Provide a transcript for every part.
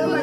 आजचं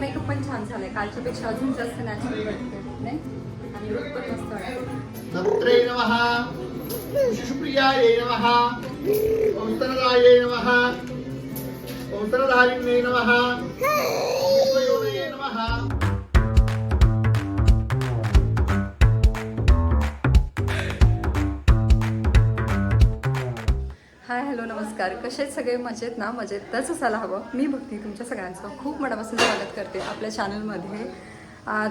मेकअप पण छान झालाय कालच्या पेक्षा अजून जास्त नॅचरल वाटते नाही आणि लुक पण मस्त दत्रे नमः। शिशुप्रियायै नमः। ओंस्तनदायै नमः। नमः। हाय हॅलो नमस्कार. कसे आहेत सगळे? मजेत ना? मजेत. तसं असायला हवं. मी भक्ती तुमच्या सगळ्यांचं. खूप मनापासून स्वागत करते आपल्या चॅनलमध्ये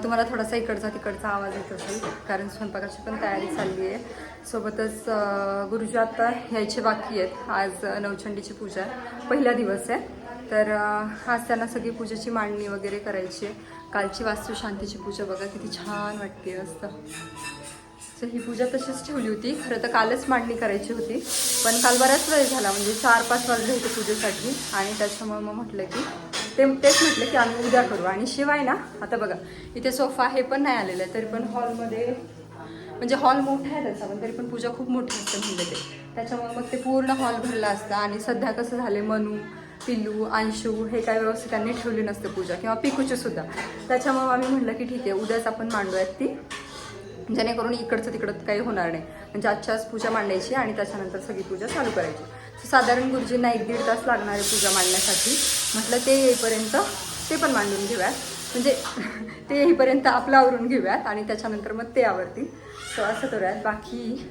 तुम्हाला थोडासा इकडचा तिकडचा आवाज येत असेल कारण स्वयंपाकाची पण तयारी चालली आहे. सोबतच गुरुजी आता यायचे बाकी आहेत. आज नवचंडीची पूजा आहे. पहिला दिवस आहे. तर आज त्यांना सगळी पूजेची मांडणी वगैरे करायची आहे. कालची वास्तुशांतीची पूजा बघा किती छान वाटते असतं तर ही पूजा तशीच ठेवली होती. खरं तर कालच मांडणी करायची होती. पण काल बराच वेळ झाला म्हणजे चार पाच वाजले होते पूजेसाठी. आणि त्याच्यामुळे मग म्हटलं की ते तेच म्हटलं की आम्ही उद्या करू. आणि शिवाय ना आता बघा इथे सोफा हे पण नाही आलेलं आहे तरी पण हॉलमध्ये म्हणजे हॉल मोठा आहे त्याचा पण तरी पण पूजा खूप मोठी असते म्हणलं ते. त्याच्यामुळे मग ते पूर्ण हॉल भरला असता. आणि सध्या कसं झाले मनू पिल्लू अंशू हे काय व्यवस्थित त्यांनी ठेवली नसते पूजा किंवा पिकूची सुद्धा. त्याच्यामुळे आम्ही म्हटलं की ठीक आहे उद्याच आपण मांडूयात ती. जेणेकरून इकडचं तिकडं काही होणार नाही. म्हणजे आजच्याच पूजा मांडायची आणि त्याच्यानंतर सगळी पूजा चालू करायची. साधारण गुरुजींना एक दीड तास लागणार आहे पूजा मांडण्यासाठी. म्हटलं ते येईपर्यंत ते पण मांडून घेऊयात. म्हणजे ते येईपर्यंत आपलं आवरून घेऊयात आणि त्याच्यानंतर मग ते आवडतील सो असं करूयात. बाकी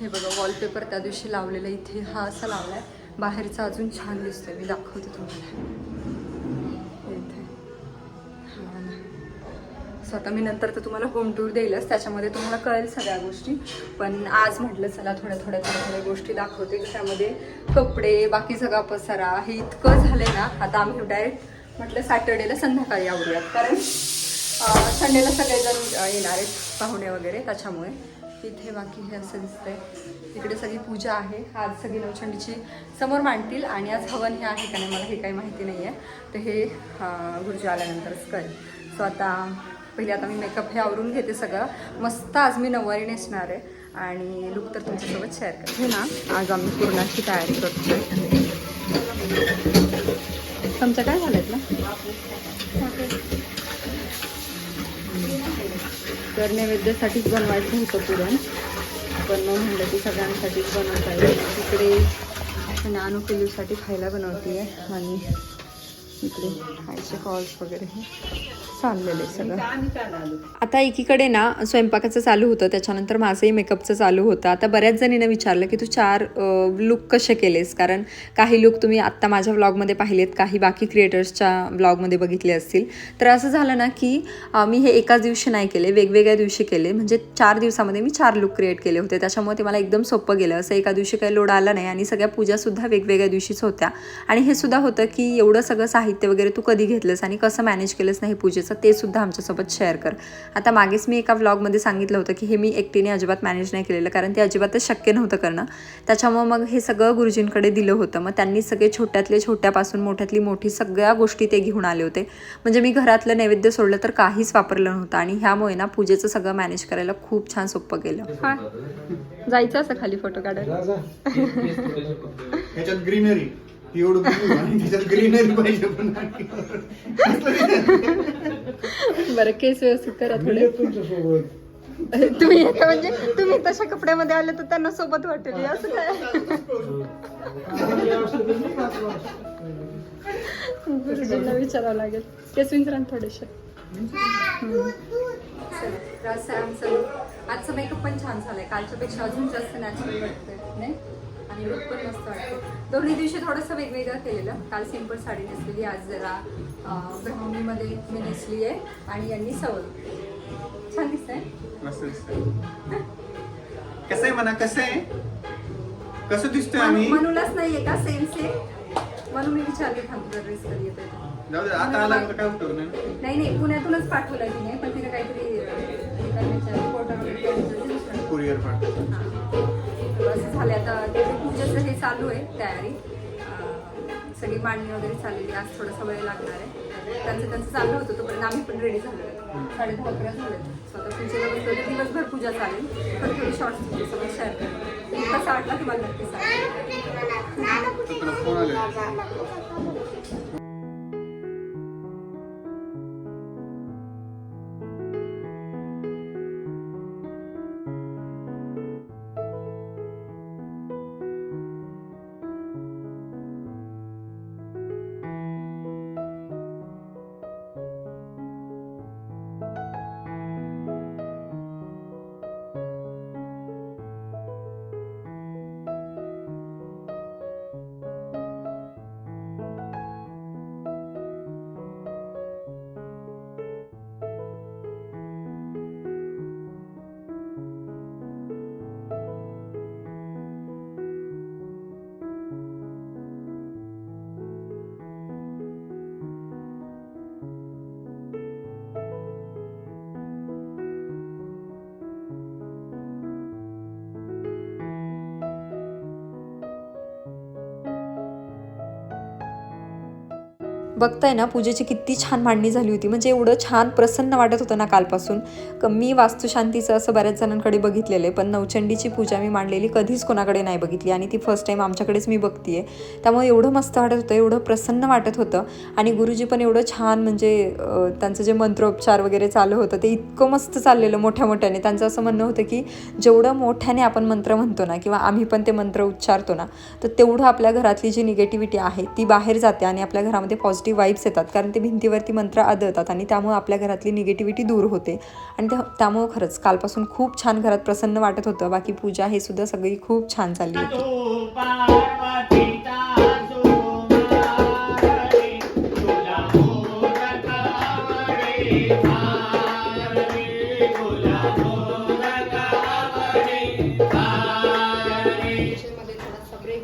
हे बघा वॉलपेपर त्या दिवशी लावलेला इथे हा असा लावला आहे बाहेरचा अजून छान दिसतोय. मी दाखवते तुम्हाला. इथे हां सो आता मी नंतर तर तुम्हाला होम टूर देईलच. त्याच्यामध्ये तुम्हाला कळेल सगळ्या गोष्टी. पण आज म्हटलं चला थोड्या थोड्या थोड्या थोड्या गोष्टी दाखवते. त्यामध्ये कपडे बाकी सगळा पसारा. हे इतकं झालंय ना. आता आम्ही डायरेक्ट म्हटलं सॅटर्डेला संध्याकाळी आवडूयात कारण संडेला सगळेजण येणार आहेत पाहुणे वगैरे. त्याच्यामुळे इथे बाकी हे असं दिसतंय. तिकडे सगळी पूजा आहे. आज सगळी नवचंडीची समोर मांडतील आणि आज हवन हे आहे का नाही मला हे काही माहिती नाही आहे तर हे गुरुजी आल्यानंतरच करेल सो आता पहिले आता मी मेकअप हे आवरून घेते सगळं. मस्त आज मी नऊवारी नेसणार आहे. आणि लुक तर तुमच्यासोबत शेअर करते हो ना. आज आम्ही पूर्णाची तयारी करतो तुमचं काय झालं ना तर नैवेद्यासाठीच बनवायचं होतं पुरण. पण मग म्हणलं की सगळ्यांसाठीच बनवता येईल. तिकडे अनुकूलसाठी खायला बनवते आहे आणि इकडे. खायचे कॉल्स वगैरे. हे आहे सगळं. आता एकीकडे ना स्वयंपाकाचं चालू होतं. त्याच्यानंतर माझंही मेकअपचं चालू होतं. आता बऱ्याच जणींना विचारलं की तू चार लुक कसे केलेस? कारण काही लुक तुम्ही आत्ता माझ्या व्लॉगमध्ये पाहिलेत. काही बाकी क्रिएटर्सच्या व्लॉगमध्ये बघितले असतील. तर असं झालं ना की मी हे एकाच दिवशी नाही केले. वेगवेगळ्या दिवशी केले. म्हणजे चार दिवसामध्ये मी चार लुक क्रिएट केले होते. त्याच्यामुळे ते मला एकदम सोपं गेलं. असं एका दिवशी काही लोड आला नाही. आणि सगळ्या पूजासुद्धा वेगवेगळ्या दिवशीच होत्या. आणि हे सुद्धा होतं की एवढं सगळं साहित्य वगैरे तू कधी घेतलंस आणि कसं मॅनेज केलंस नाही पूजेचं ते सुद्धा आमच्यासोबत शेअर कर. आता मागेच मी एका व्लॉगमध्ये सांगितलं होतं की हे मी एकटीने अजिबात मॅनेज नाही केलेलं कारण ते अजिबातच शक्य नव्हतं करणं. त्याच्यामुळे मग हे सगळं गुरुजींकडे दिलं होतं. मग त्यांनी सगळे छोट्यातले छोट्यापासून मोठ्यातली मोठी सगळ्या गोष्टी ते घेऊन आले होते. म्हणजे मी घरातलं नैवेद्य सोडलं तर काहीच वापरलं नव्हतं आणि ह्यामुळे ना पूजेचं सगळं मॅनेज करायला खूप छान सोपं गेलं. हा. जायचं असं खाली फोटो काढायला. ग्रीनरी एवढं त्याच्यात ग्रीनरी पाहिजे पण बरं केस व्यवस्थित करा थोडे. तुम्ही येता म्हणजे तुम्ही तशा कपड्यामध्ये आले तर त्यांना सोबत वाटेल असं काय? गुरुजींना विचारावं लागेल. केस विंचरा थोडेसे. आजचं मेकअप पण छान झालंय. कालच्या पेक्षा अजून जास्त नॅचरल वाटतंय नाही? आणि लुक पण मस्त वाटतं. दोन्ही दिवशी थोडंसं वेगवेगळं केलेलं. काल सिंपल साडी नेसलेली आज जरा अं, ब्राह्मणीमध्ये मी नेसली आहे आणि यांनी सवय. छान दिसतंय. कसं आहे म्हणा कसं आहे? कसं दिसतोय आम्ही? मनूलाच नाहीये का? सेम सेम म्हणून मी विचारले थांब तुझा ड्रेस कधी येतोय जाऊ दे आता आला तर काय उपयोग नाही नाही नाही पुण्यातूनच पाठवलं तिने पण तिने काहीतरी. कुरिअर असं झालं आता थोडंसं हे चालू आहे तयारी. सगळी मांडणी वगैरे चाललेली आज थोडासा वेळ लागणार आहे. त्यांचं त्यांचं चाललं होतं तोपर्यंत आम्ही पण रेडी झालो आहे. साडे दहा अकरा झाले स्वतः पूजेला बसलो तर दिवसभर पूजा चालेल पण थोडी शॉर्ट्स तुमच्यासोबत शेअर करेल कसा वाटला तुम्हाला नक्की सांगा. बघताय ना पूजेची किती छान मांडणी झाली होती. म्हणजे एवढं छान प्रसन्न वाटत होतं ना कालपासून. मी वास्तुशांतीचं असं बऱ्याच जणांकडे बघितलेलं आहे पण नवचंडीची पूजा मी मांडलेली कधीच कोणाकडे नाही बघितली आणि ती फर्स्ट टाईम आमच्याकडेच मी बघतीये. त्यामुळे एवढं मस्त वाटत होतं एवढं प्रसन्न वाटत होतं. आणि गुरुजी पण एवढं छान म्हणजे त्यांचं जे मंत्रोपचार वगैरे चालू होतं ते इतकं मस्त चाललेलं मोठ्या मोठ्याने. त्यांचं असं म्हणणं होतं की जेवढं मोठ्याने आपण मंत्र म्हणतो ना किंवा आम्ही पण ते मंत्र उच्चारतो ना तर तेवढं आपल्या घरातली जी निगेटिव्हिटी आहे ती बाहेर जाते आणि आपल्या घरामध्ये पॉझिटिव्ह वाईब्स येतात. कारण ते भिंतीवरती मंत्र आदळतात आणि त्यामुळे आपल्या घरातली निगेटिव्हिटी दूर होते. आणि त्या त्यामुळं खरंच कालपासून खूप छान घरात प्रसन्न वाटत होतं. बाकी पूजा हे सुद्धा सगळी खूप छान चालली होती.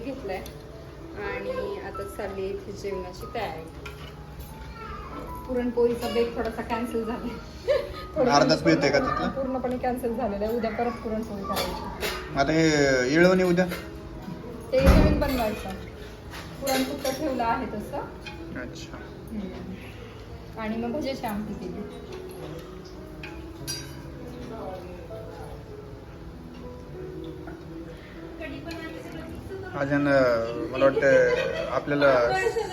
घेतलाय. आणि आता चालली इथे जेवणाची तयारी. पुरणपोळीचा ब्रेक थोडासा कॅन्सल झाला अर्धाच मिळतोय का तिथला? पूर्णपणे कॅन्सल झालेला आहे. उद्या परत पुरणपोळी करायची. आता हे येळवणी उद्या? ते नवीन बनवायचं. पुरण फक्त ठेवलं आहे तसं. अच्छा. हम्म. आणि मग भज्याची आमटी केली. आज यानं, मला वाटतं आपल्याला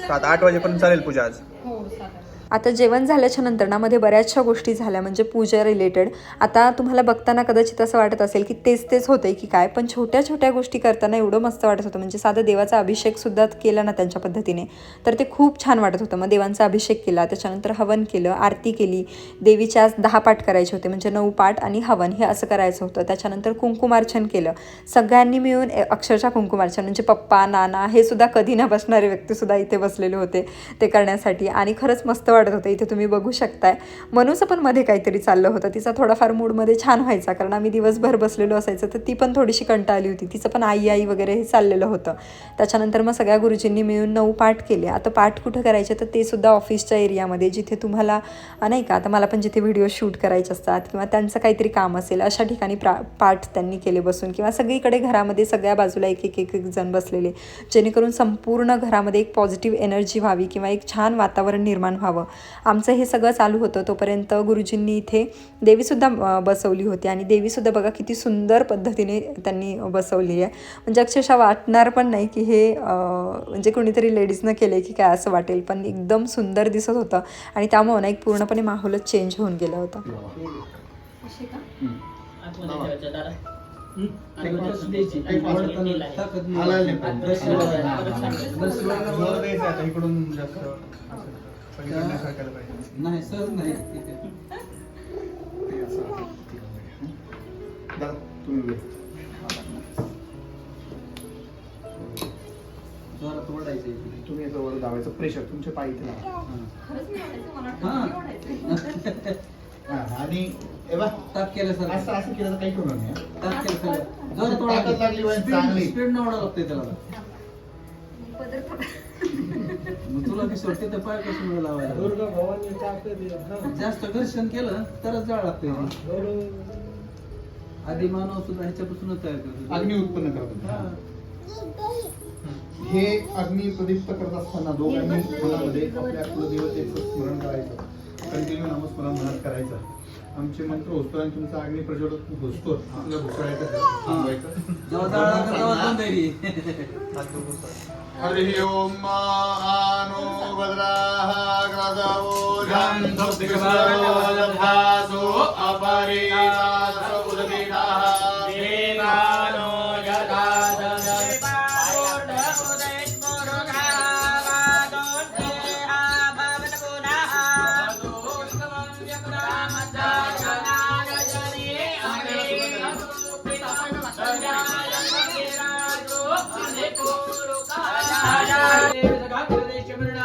सात आठ वाजेपर्यंत चालेल पूजा आज? हो साधारण आता जेवण झाल्याच्यानंतर ना मध्ये बऱ्याचशा गोष्टी झाल्या म्हणजे पूजा रिलेटेड आता तुम्हाला बघताना कदाचित असं वाटत असेल की तेच तेच होतंय की काय पण छोट्या छोट्या गोष्टी करताना एवढं मस्त वाटत होतं. म्हणजे साधं देवाचा अभिषेक सुद्धा केला ना त्यांच्या पद्धतीने तर ते खूप छान वाटत होतं. मग देवांचा अभिषेक केला त्याच्यानंतर हवन केलं आरती केली. देवीचे आज दहा पाठ करायचे होते म्हणजे नऊ पाठ आणि हवन हे असं करायचं होतं. त्याच्यानंतर कुंकुमार्चन केलं. सगळ्यांनी मिळून ए- अक्षरशः कुंकुमार्चन म्हणजे पप्पा नाना हे सुद्धा कधी न बसणारे व्यक्तीसुद्धा इथे बसलेले होते ते करण्यासाठी. आणि खरंच मस्त वाटत होतं इथे तुम्ही बघू शकताय. मनूचं पण मध्ये काहीतरी चाललं होतं. तिचा थोडाफार मूडमध्ये छान व्हायचा कारण आम्ही दिवसभर बसलेलो असायचं तर ती पण थोडीशी कंटाळली होती. तिचं पण आई आई वगैरे हे चाललेलं होतं. त्याच्यानंतर मग सगळ्या गुरुजींनी मिळून नऊ पाठ केले. आता पाठ कुठं करायचे तर ते सुद्धा ऑफिसच्या एरियामध्ये जिथे तुम्हाला नाही का आता मला पण जिथे व्हिडिओ शूट करायचे असतात किंवा त्यांचं काहीतरी काम असेल अशा ठिकाणी प्रा पाठ त्यांनी केले बसून. किंवा सगळीकडे घरामध्ये सगळ्या बाजूला एक एक एक एक जण बसलेले जेणेकरून संपूर्ण घरामध्ये एक पॉझिटिव्ह एनर्जी व्हावी किंवा एक छान वातावरण निर्माण व्हावं. आमचं हे सगळं चालू होतं तोपर्यंत गुरुजींनी इथे देवीसुद्धा बसवली होती आणि देवीसुद्धा बघा किती सुंदर पद्धतीने त्यांनी बसवली आहे म्हणजे अक्षरशः वाटणार पण नाही की हे म्हणजे कोणीतरी लेडीजनं केलं की काय असं वाटेल पण एकदम सुंदर दिसत होतं आणि त्यामुळे ना एक पूर्णपणे माहोलच चेंज होऊन गेलं होतं. हं? इकडून असं नाही सहज नाही. असं. जोरात इकडे. तुम्ही याचं वर दाबायचं. प्रेशर तुमचे पाय इथे लावा. हा. हा, आणि हे बघ, ताप असं केल्यासारखं असं केलं तर काही होणार नाही हा. ताप केल्यासारखं जोरात ताकद लागली चांगली. स्पीड न ओढावं लागतंय त्याला. मग तुला कसं वाटतं तर पाय कसं मिळू लावायला? जास्त घर्षण केलं तरच जाळ लागतंय आधी मानव सुद्धा ह्याच्यापासूनच तयार करतो अग्नी उत्पन्न करतो हा. अग्नी प्रदीप्त करत असताना दोघांनी मनामध्ये आपल्या कुलदेवतेचं स्मरण करायचं. कंटिन्यू नामस्मरण मनात करायचं. आमचे मंत्र होतो आणि तुमचा अग्नी प्रज्वलित होतो. आपल्या घुसळायचं थांबवायचं. जेव्हा जाळा का तेव्हा दोन तरी. हरि ओम मानो भद्राः ग्रदवो जन्धुर्दिग्भासो अपरिणासो उदगिनाः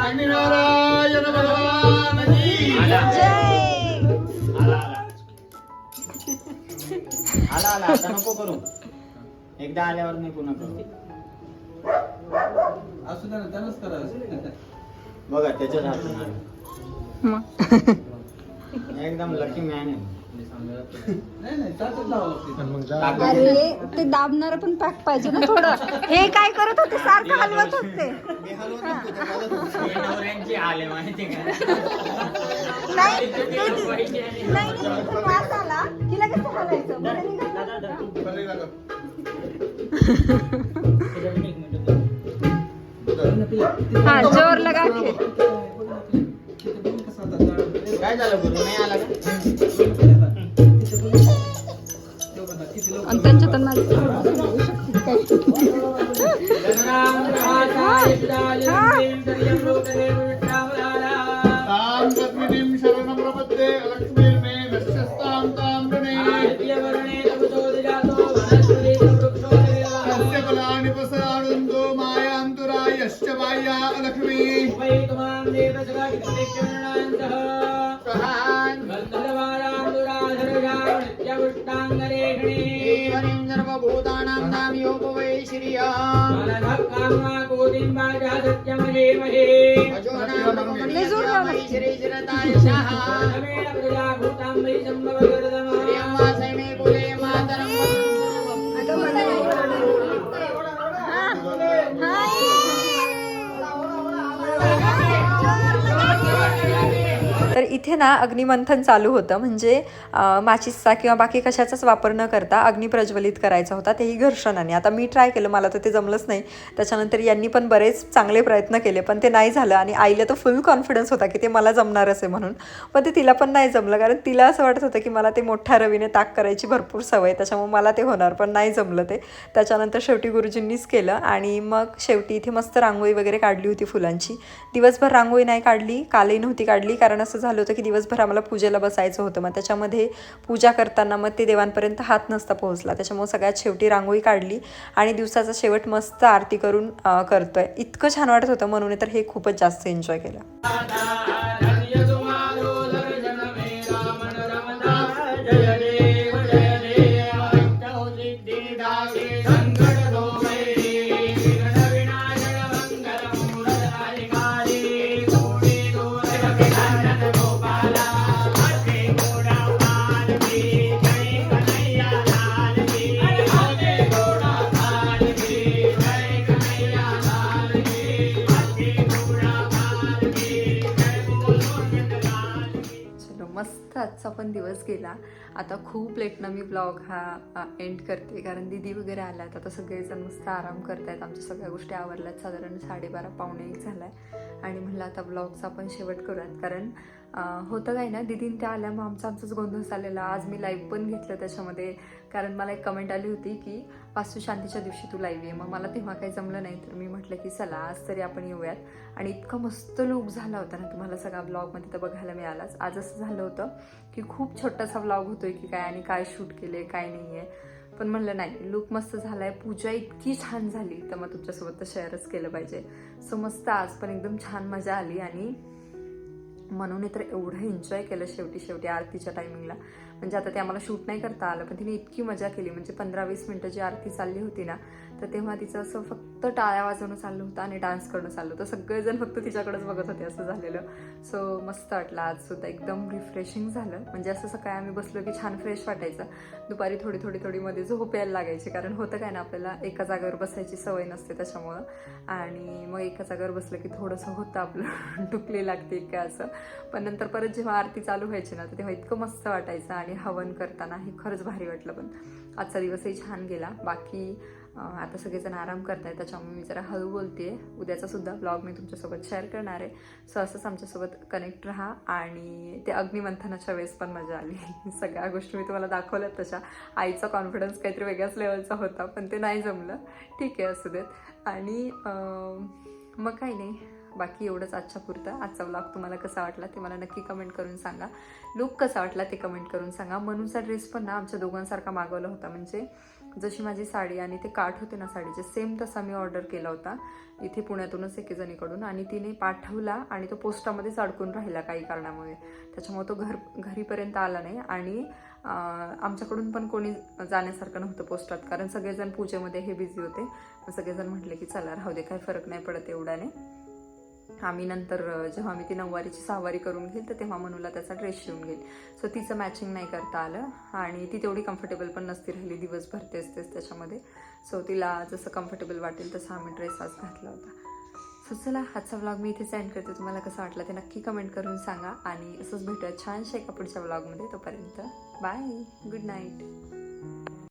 अग्निनारायण भगवान की आला. आला आला. आता नको करू. एकदा आल्यावर मी पुन्हा करते असू द्या ना त्यानंच करायचं बघा आलं. एकदम लकी मॅन आहे. अरे ते दाबणार पण पॅक पाहिजे ना थोडं हे काय करत होते सारखं हलवत होते नवऱ्यांची आले माहिती का नाही ते- नाही तां पद्मिनीं शरणं प्रपद्ये लक्ष्मीर्मे नश्यस्तां तां वृणे तस्य फलानि प्रसादन्तो मायान्तरायश्च बाह्या लक्ष्मी सर्वभूतानां नाम्योपवै श्रिया। लय जोर लावला. इथे ना अग्निमंथन चालू होतं. म्हणजे माचीसचा किंवा बाकी कशाचाच वापर न करता अग्नी प्रज्वलित करायचा होता तेही घर्षणाने. आता मी ट्राय केलं मला तर ते जमलंच नाही. त्याच्यानंतर यांनी पण बरेच चांगले प्रयत्न केले पण ते नाही झालं आणि आईला तर फुल कॉन्फिडन्स होता की ते मला जमणारच आहे म्हणून. पण ते तिला पण नाही जमलं कारण तिला असं वाटत होतं की मला ते मोठ्या रवीने ताक करायची भरपूर सवय त्याच्यामुळे मला ते होणार पण नाही जमलं ते. त्याच्यानंतर शेवटी गुरुजींनीच केलं आणि मग शेवटी इथे मस्त रांगोळी वगैरे काढली होती फुलांची. दिवसभर रांगोळी नाही काढली कालही नव्हती काढली कारण असं झालं होतं की दिवसभर आम्हाला पूजेला बसायचं होतं. मग त्याच्यामध्ये पूजा करताना मग ते देवांपर्यंत हात नसता पोहोचला. त्याच्यामुळे सगळ्यात शेवटी रांगोळी काढली आणि दिवसाचा शेवट मस्त आरती करून करतोय. इतकं छान वाटत होतं म्हणून तर हे खूपच जास्त एन्जॉय केलं. दिवस गेला. आता खूप लेटनं मी ब्लॉग हा एंड करते. कारण दिदी वगैरे आल्यात. आता सगळेजण मस्त आराम करतायत. आमच्या सगळ्या गोष्टी आवरल्यात. साधारण साडेबारा पावणे एक झाला आहे आणि म्हणलं आता ब्लॉगचा आपण शेवट करूयात. कारण होतं काय ना दिदीन त्या आल्या मग आमचा आमचाच गोंधळ चाललेला. आज मी लाईव्ह पण घेतलं त्याच्यामध्ये. कारण मला एक कमेंट आली होती की वास्तुशांतीच्या दिवशी तू लाईव्ह आहे मग मला तेव्हा काही जमलं नाही तर मी म्हटलं की चला आज तरी आपण येऊयात. आणि इतकं मस्त लूक झाला होता ना तुम्हाला सगळा ब्लॉगमध्ये तर बघायला मिळालाच. आज असं झालं होतं की खूप छोटासा व्लॉग होतोय की काय आणि काय शूट केले काय नाही आहे पण म्हणलं नाही लुक मस्त झालाय. पूजा इतकी छान झाली. तर मग तुमच्यासोबत तर शेअरच केलं पाहिजे. सो मस्त आज पण एकदम छान मजा आली आणि म्हणून तर एवढं एन्जॉय केलं शेवटी शेवटी आरतीच्या टायमिंगला म्हणजे आता ते आम्हाला शूट नाही करता आलं पण तिने इतकी मजा केली. म्हणजे पंधरा वीस मिनटं जी आरती चालली होती ना तर तेव्हा तिचं असं फक्त टाळ्या वाजवणं चाललं होतं आणि डान्स करणं चाललं होतं. सगळेजण फक्त तिच्याकडेच बघत होते असं झालेलं. सो मस्त वाटलं आज सुद्धा एकदम रिफ्रेशिंग झालं. म्हणजे असं सकाळी आम्ही बसलो की छान फ्रेश वाटायचं. दुपारी थोडी थोडी थोडी मध्ये झोप यायला लागायची. कारण होतं काय ना आपल्याला एका जागेवर बसायची सवय नसते त्याच्यामुळं. आणि मग एका जागेवर बसलं की थोडंसं होतं आपलं. डुकले लागते काय असं. पण नंतर परत जेव्हा आरती चालू व्हायची ना तर तेव्हा इतकं मस्त वाटायचं आणि हवन करताना हे खरंच भारी वाटलं पण. आजचा दिवसही छान गेला. बाकी आता सगळेजण आराम करताय त्याच्यामुळे मी जरा हळू बोलते उद्याचा सुद्धा ब्लॉग मी तुमच्यासोबत शेअर करणार आहे. सो असंच आमच्यासोबत कनेक्ट राहा आणि ते अग्निमंथनाच्या वेळेस पण मजा आली. सगळ्या गोष्टी मी तुम्हाला दाखवल्यात तशा. आईचा कॉन्फिडन्स काहीतरी वेगळ्याच लेवलचा होता पण ते नाही जमलं. ठीक आहे असू देत. आणि मग काही नाही. बाकी एवढंच आजच्या पुरतं. आजचा ब्लॉग तुम्हाला कसा वाटला ते मला नक्की कमेंट करून सांगा. लुक कसा वाटला ते कमेंट करून सांगा. म्हणूनचा ड्रेस पण ना आमच्या दोघांसारखा मागवला होता. म्हणजे जशी माझी साडी आणि ते काठ होते ना साडीचे सेम तसा मी ऑर्डर केला होता. इथे पुण्यातूनच एकेजणीकडून आणि तिने पाठवला आणि तो पोस्टामध्येच अडकून राहिला काही कारणामुळे. त्याच्यामुळे तो घर घरीपर्यंत आला नाही आणि आमच्याकडून पण कोणी जाण्यासारखं नव्हतं पोस्टात कारण सगळेजण पूजेमध्ये हे बिझी होते. सगळेजण म्हटले की चला राहू दे काही फरक नाही पडत एवढ्याने. आम्ही नंतर जेव्हा मी ती नऊवारीची सहावारी करून घेईल तर तेव्हा मनूला त्याचा ड्रेस शिवून घेईल. सो तिचं मॅचिंग नाही करता आलं. आणि ती तेवढी कम्फर्टेबल पण नसती राहिली दिवसभर तेच तेच त्याच्यामध्ये. सो तिला जसं कम्फर्टेबल वाटेल तसा आम्ही ड्रेस आज घातला होता. सो चला आजचा व्लॉग मी इथे सेंड करते. तुम्हाला कसं वाटलं ते नक्की कमेंट करून सांगा. आणि असंच भेटूया छानशा एका पुढच्या व्लॉगमध्ये तोपर्यंत बाय गुड नाईट